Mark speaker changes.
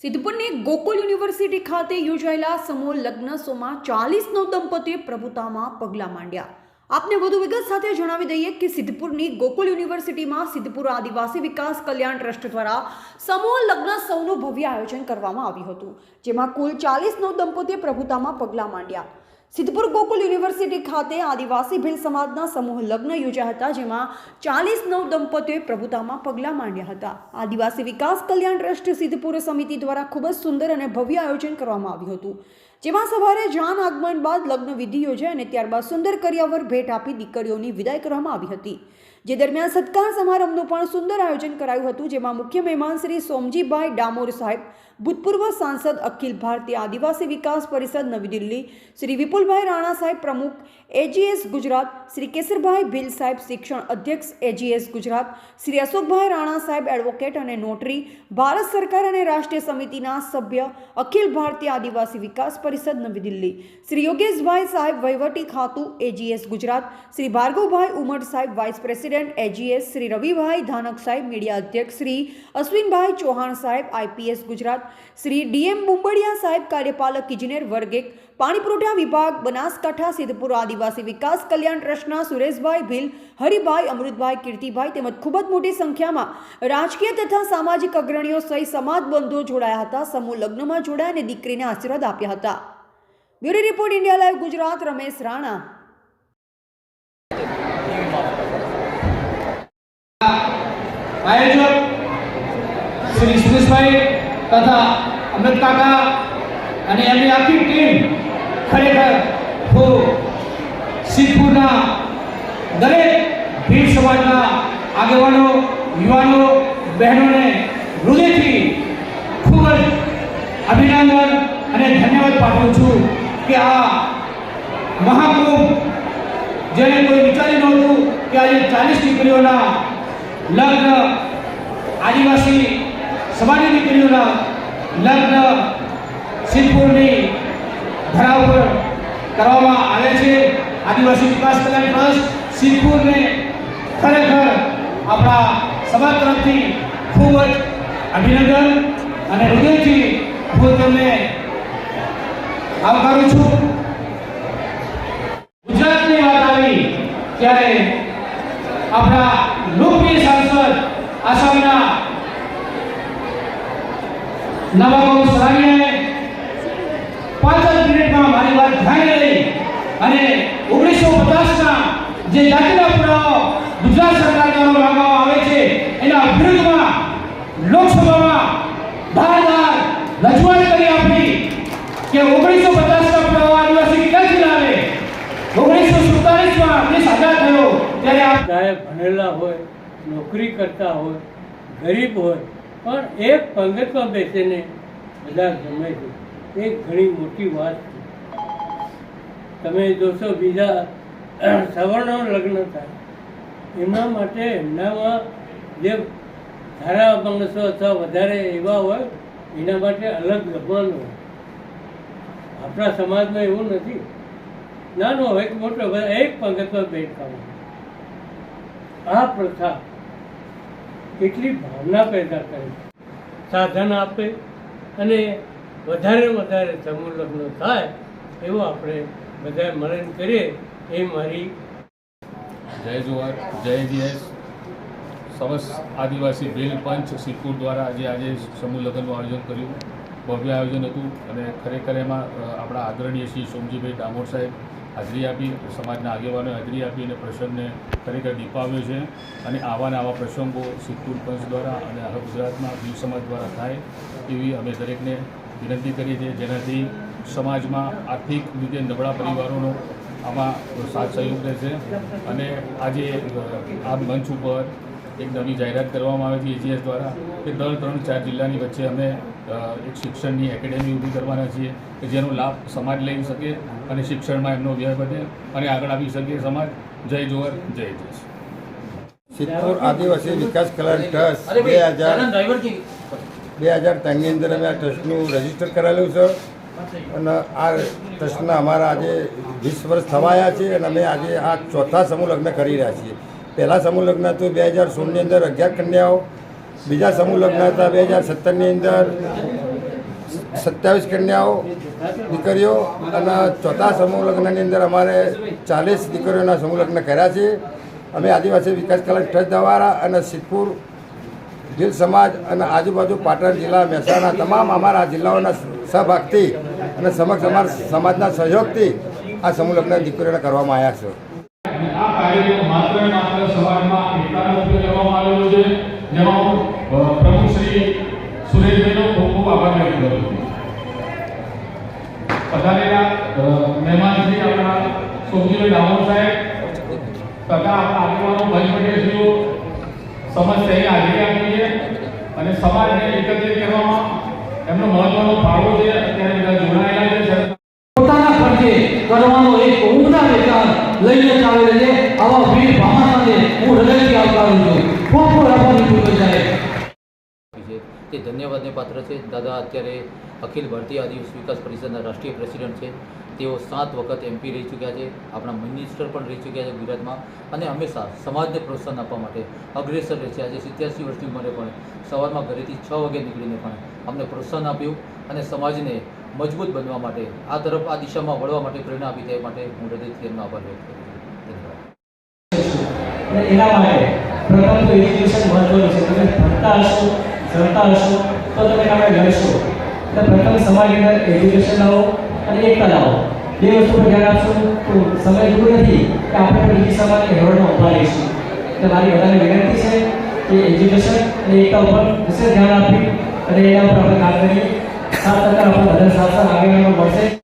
Speaker 1: સિદ્ધપુરની Gokul university ખાતે યોજાયેલા સમૂહ સોમાં ચાલીસ નવ દંપતીએ પ્રભુતામાં પગલાં માંડ્યા. આપને વધુ વિગત સાથે જણાવી દઈએ કે સિદ્ધપુરની ગોકુલ યુનિવર્સિટીમાં સિદ્ધપુર આદિવાસી વિકાસ કલ્યાણ ટ્રસ્ટ દ્વારા સમૂહ સૌનું ભવ્ય આયોજન કરવામાં આવ્યું હતું, જેમાં કુલ ચાલીસ નવ દંપતીએ પ્રભુતામાં પગલાં માંડ્યા. સિદ્ધપુર ગોકુલ યુનિવર્સિટી ખાતે આદિવાસી ભીલ સમાજના સમૂહ લગ્ન યોજ્યા હતા, જેમાં ચાલીસ નવ દંપતીઓએ પ્રભુતામાં પગલાં માંડ્યા હતા. આદિવાસી વિકાસ કલ્યાણ ટ્રસ્ટ સિદ્ધપુર સમિતિ દ્વારા ખૂબ જ સુંદર અને ભવ્ય આયોજન કરવામાં આવ્યું હતું. જેમાં સવારે જાન આગમન બાદ લગ્ન વિધિ યોજાઈ અને ત્યારબાદ સુંદર કર્યાવર ભેટ આપી દીકરીઓની વિદાય કરવામાં આવી હતી. જે દરમિયાન સત્કાર સમારંભનું પણ સુંદર આયોજન કરાયું હતું, જેમાં મુખ્ય મહેમાન શ્રી સોમજીભાઈ ડામોર સાહેબ, ભૂતપૂર્વ સાંસદ અખિલ ભારતીય આદિવાસી વિકાસ પરિષદ નવી દિલ્હી, શ્રી વિપુલભાઈ રાણા સાહેબ પ્રમુખ, એજીએસ ગુજરાત, શ્રી કેસરભાઈ ભીલ સાહેબ શિક્ષણ અધ્યક્ષ, એજીએસ ગુજરાત, શ્રી અશોકભાઈ રાણા સાહેબ એડવોકેટ અને નોટરી, ભારત સરકાર અને રાષ્ટ્રીય સમિતિના સભ્ય અખિલ ભારતીય આદિવાસી વિકાસ પરિષદ નવી દિલ્હી, શ્રી યોગેશભાઈ સાહેબ વહીવટી ખાતું, એજીએસ ગુજરાત, શ્રી ભાર્ગવભાઈ ઉમર સાહેબ vice president AGS Shri Ravibhai Dhanak સાહેબ, મીડિયા અધ્યક્ષ શ્રી અશ્વિનભાઈ ચૌહાણ સાહેબ, આઈપીએસ ગુજરાત શ્રી ડીએમ મુંબડિયા સાહેબ, કાર્યપાલક ઇજનેર વર્ગ પાણી પુરવઠા વિભાગ, બનાસકાંઠા, સિદ્ધપુર આદિવાસી વિકાસ કલ્યાણ ટ્રસ્ટના સુરેશભાઈ ભીલ, હરિભાઈ, અમૃતભાઈ, કીર્તિભાઈ તેમજ ખૂબ જ મોટી સંખ્યામાં રાજકીય તથા સામાજિક અગ્રણીઓ સહિત સમાજ બંધુઓ જોડાયા હતા. સમૂહ લગ્નમાં જોડાયા અને દીકરીને આશીર્વાદ આપ્યા હતા. Bureau report India live Gujarat, Ramesh Rana.
Speaker 2: આયોજક શ્રી સુરેશભાઈ તથા અમિત કાકા અને એમની આખી ટીમ ખરેખર ખૂબ સિદ્ધપુરના દરેક ભીડ સમાજના આગેવાનો, યુવાનો, બહેનોને હૃદયથી ખૂબ જ અભિનંદન અને ધન્યવાદ પાઠવું છું કે આ મહાકુંભ, જેને કોઈ વિચારી નહોતું કે આજે ચાલીસ દીકરીઓના લગ્ન, આદિવાસી સમાજની દીકરીઓના લગ્ન સિદ્ધપુરની ધરા ઉપર કરવામાં આવે છે. આદિવાસી વિકાસ કલ્યાણ ટ્રસ્ટ સિદ્ધપુરને ખરેખર આપણા સમાજ તરફથી ખૂબ જ અભિનંદન અને હૃદયથી હું તેમને આવકારું છું ગુજરાતની વાત આવી ત્યારે આપણા લોકપ્રિય સાંસદ આસામના નવાબાબુ સરાણીએ પાંચ જ મિનિટમાં મારી વાત ધ્યાને લઈ અને ઓગણીસો પચાસના જે જાતિના પુરાવો ગુજરાત સરકાર દ્વારા માંગવામાં આવે છે, એના વિરુદ્ધમાં લોકસભામાં ધારદાર રજૂઆત કરી આપી કે ઓગણીસો પચાસના પુરાવો આદિવાસી ક્યાંથી લાવે ઓગણીસો સુડતાલીસમાં દેશ આઝાદ થયો, ત્યારે આ
Speaker 3: ભણેલા હોય, નોકરી કરતા હોય, ગરીબ હોય પણ એક પંગતમાં બેસીને બધા જમે છે. એ ઘણી મોટી વાત છે. તમે જોશો બીજા સવર્ણો લગ્ન થાય. એમના માટે એમનામાં જે ધારા માણસો અથવા વધારે એવા હોય, એના માટે અલગ જમવાનું હોય. આપણા સમાજમાં એવું નથી. નાનો એક મોટો એક પંગતમાં ભેટ ખાવાનું આ પ્રથા કેટલી ભાવના પેદા કરે સાધન આપે અને વધારે વધારે સમૂહ લગ્ન થાય એવું આપણે બધા મરણ કરીએ. એ મારી
Speaker 4: જય જુહાર જય જીએસ. સરસ આદિવાસી ભીલ પંચ સિદ્ધપુર દ્વારા આજે આજે સમૂહ લગ્નનું આયોજન કર્યું. ભવ્ય આયોજન હતું અને ખરેખર એમાં આપણા આદરણીય શ્રી સોમજીભાઈ ડામોર સાહેબ હાજરી આપી, સમાજના આગેવાનોએ હાજરી આપી અને પ્રસંગને ખરેખર દીપાવ્યો છે. અને આવા ને આવા પ્રસંગો સિદ્ધપુર પંચ દ્વારા અને આખા ગુજરાતમાં ભીલ સમાજ દ્વારા થાય એવી અમે દરેકને વિનંતી કરીએ છીએ. જેનાથી સમાજમાં આર્થિક રીતે નબળા પરિવારોનો આમાં સાથ સહયોગ રહેશે. અને આજે આ મંચ ઉપર એક નવી જાહેરાત કરવામાં આવે છે એજીએસ દ્વારા કે દર ત્રણ ચાર જિલ્લાની વચ્ચે અમે એક શિક્ષણની એકેડેમી ઊભી કરવાના છીએ કે જેનો લાભ સમાજ લઈ શકે અને શિક્ષણમાં એમનો વ્યય વધે અને આગળ આવી શકે. સમાજ જય જોહર જય જય
Speaker 5: સિદ્ધપુર આદિવાસી વિકાસ કલ્યાણ ટ્રસ્ટ બે હજાર બે હજાર ત્રણની અંદર અમે આ ટ્રસ્ટનું રજિસ્ટર કરાવેલું છે. અને આ ટ્રસ્ટના અમારા આજે વીસ વર્ષ થવાયા છે અને અમે આજે આ ચોથા સમૂહ લગ્ન કરી રહ્યા છીએ. પહેલા સમૂહ લગ્ન હતું બે હજાર સોળની અંદર અગિયાર કન્યાઓ, બીજા સમૂહ લગ્ન હતા બે હજાર સત્તરની અંદર સત્યાવીસ કન્યાઓ દીકરીઓ અને ચોથા સમૂહ લગ્નની અંદર અમારે ચાલીસ દીકરીઓના સમૂહ કર્યા છે. અમે આદિવાસી વિકાસ કલ્યાણ ટ્રસ્ટ દ્વારા અને સિદ્ધપુર ભીલ સમાજ અને આજુબાજુ પાટણ જિલ્લા મહેસાણા તમામ અમારા જિલ્લાઓના સહભાગથી અને સમક્ષ અમારા સમાજના સહયોગથી આ સમૂહ લગ્ન દીકરીઓને કરવામાં આવ્યા છે.
Speaker 4: અને આ કાર્યક્રમ માત્ર ને માત્ર સમાજમાં એકતાનો ઉપયોગ કરવામાં આવેલો છે. જેમાં હું પ્રમુખ શ્રી સુરેશભાઈનો ખૂબ ખૂબ આભાર વ્યક્ત કરું છું. પધારેલા મહેમાન શ્રી આપણા સોમજીભાઈ ડામોર સાહેબ તથા આગેવાનો ભાઈ પટેલશ્રીઓ સમસ્યાની હાજરી આપી છે. અને સમાજને એકત્રિત કરવામાં એમનો મહત્વનો ફાળો છે અત્યારે બધા જોડાયેલા છે
Speaker 6: પોતાના ખર્ચે કરવાનો એક ઉમદા વિચાર લઈને ચાલે છે આવા વીર ભામાસાને હું હૃદયથી આવકારું છું ખૂબ ખૂબ આભાર નિકુંજ સાહેબ
Speaker 7: છે તે ધન્યવાદને પાત્ર છે. દાદા અત્યારે અખિલ ભારતીય આદિવાસી વિકાસ પરિષદના રાષ્ટ્રીય પ્રેસિડેન્ટ છે. તેઓ સાત વખત એમપી રહી ચૂક્યા છે. આપણા મિનિસ્ટર પણ રહી ચૂક્યા છે ગુજરાતમાં. અને હંમેશા સમાજને પ્રોત્સાહન આપવા માટે અગ્રેસર રહે છે. આજે સિત્યાસી વર્ષની ઉંમરે પણ સવારમાં ઘરેથી છ વાગે નીકળીને પણ અમને પ્રોત્સાહન આપ્યું અને સમાજને મજબૂત બનવા માટે, આ તરફ, આ દિશામાં વળવા માટે પ્રેરણા આપી તે માટે હું હૃદયથી એમનો આભાર વ્યક્ત કરું
Speaker 8: એના માટે પ્રથમ તો એજ્યુકેશન મહત્વનું છે. તમે ભણતા હશો જણતા હશો, તો તમે કામે લડશો એટલે પ્રથમ સમાજની અંદર એજ્યુકેશન લાવો અને એકતા લાવો. બે વસ્તુ પર ધ્યાન આપશો. તો સમય દૂર નથી, કે આપણે પણ બીજી સમાજની હરોળમાં ઊભા રહીશું. એટલે મારી બધાને વિનંતી છે કે એજ્યુકેશન અને એકતા ઉપર વિશેષ ધ્યાન આપી અને એના ઉપર આપણે કામ કરીએ. સાત ટકા આપણે બધા સાથ આગળ મળશે.